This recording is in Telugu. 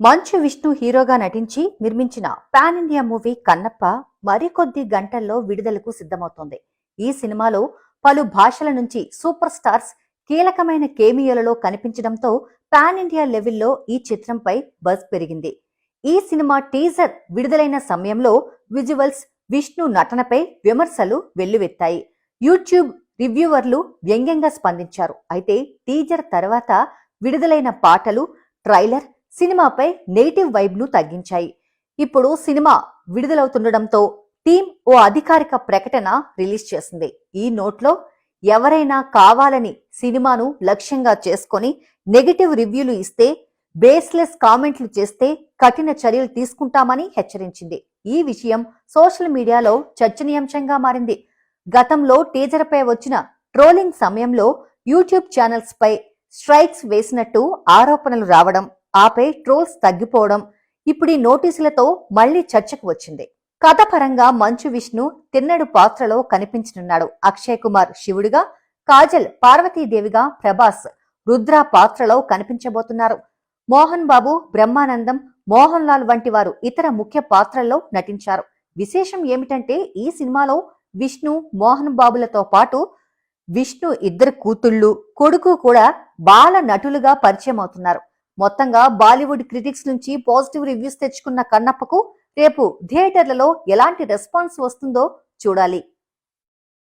మంచు విష్ణు హీరోగా నటించి నిర్మించిన పాన్ ఇండియా మూవీ కన్నప్ప మరికొద్ది గంటల్లో విడుదలకు సిద్ధమవుతోంది. ఈ సినిమాలో పలు భాషల నుంచి సూపర్ స్టార్స్ కీలకమైన కేమియోలలో కనిపించడంతో పాన్ ఇండియా లెవెల్లో ఈ చిత్రంపై బజ్ పెరిగింది. ఈ సినిమా టీజర్ విడుదలైన సమయంలో విజువల్స్ విష్ణు నటనపై విమర్శలు వెల్లువెత్తాయి. యూట్యూబ్ రివ్యూవర్లు వ్యంగ్యంగా స్పందించారు. అయితే టీజర్ తర్వాత విడుదలైన పాటలు ట్రైలర్ సినిమాపై నెగిటివ్ వైబ్ను తగ్గించాయి. ఇప్పుడు సినిమా విడుదలవుతుండటంతో టీం ఓ అధికారిక ప్రకటన రిలీజ్ చేసింది. ఈ నోట్లో ఎవరైనా కావాలని సినిమాను లక్ష్యంగా చేసుకొని నెగిటివ్ రివ్యూలు ఇస్తే బేస్లెస్ కామెంట్లు చేస్తే కఠిన చర్యలు తీసుకుంటామని హెచ్చరించింది. ఈ విషయం సోషల్ మీడియాలో చర్చనీయాంశంగా మారింది. గతంలో టీజర్పై వచ్చిన ట్రోలింగ్ సమయంలో యూట్యూబ్ ఛానల్స్ పై స్ట్రైక్స్ వేసినట్టు ఆరోపణలు రావడం ఆపై ట్రోల్స్ తగ్గిపోవడం ఇప్పుడు ఈ నోటీసులతో మళ్ళీ చర్చకు వచ్చింది. కథ పరంగా మంచు విష్ణు తిన్నడు పాత్రలో కనిపించనున్నాడు. అక్షయ్ కుమార్ శివుడిగా కాజల్ పార్వతీదేవిగా ప్రభాస్ రుద్ర పాత్రలో కనిపించబోతున్నారు. మోహన్ బాబు బ్రహ్మానందం మోహన్ లాల్ వంటి వారు ఇతర ముఖ్య పాత్రల్లో నటించారు. విశేషం ఏమిటంటే ఈ సినిమాలో విష్ణు మోహన్ బాబులతో పాటు విష్ణు ఇద్దరు కూతుళ్ళు కొడుకు కూడా బాల నటులుగా పరిచయం అవుతున్నారు మొత్తంగా బాలీవుడ్ క్రిటిక్స్ నుంచి పాజిటివ్ రివ్యూస్ తెచ్చుకున్న కన్నప్పకు రేపు థియేటర్లలో ఎలాంటి రెస్పాన్స్ వస్తుందో చూడాలి.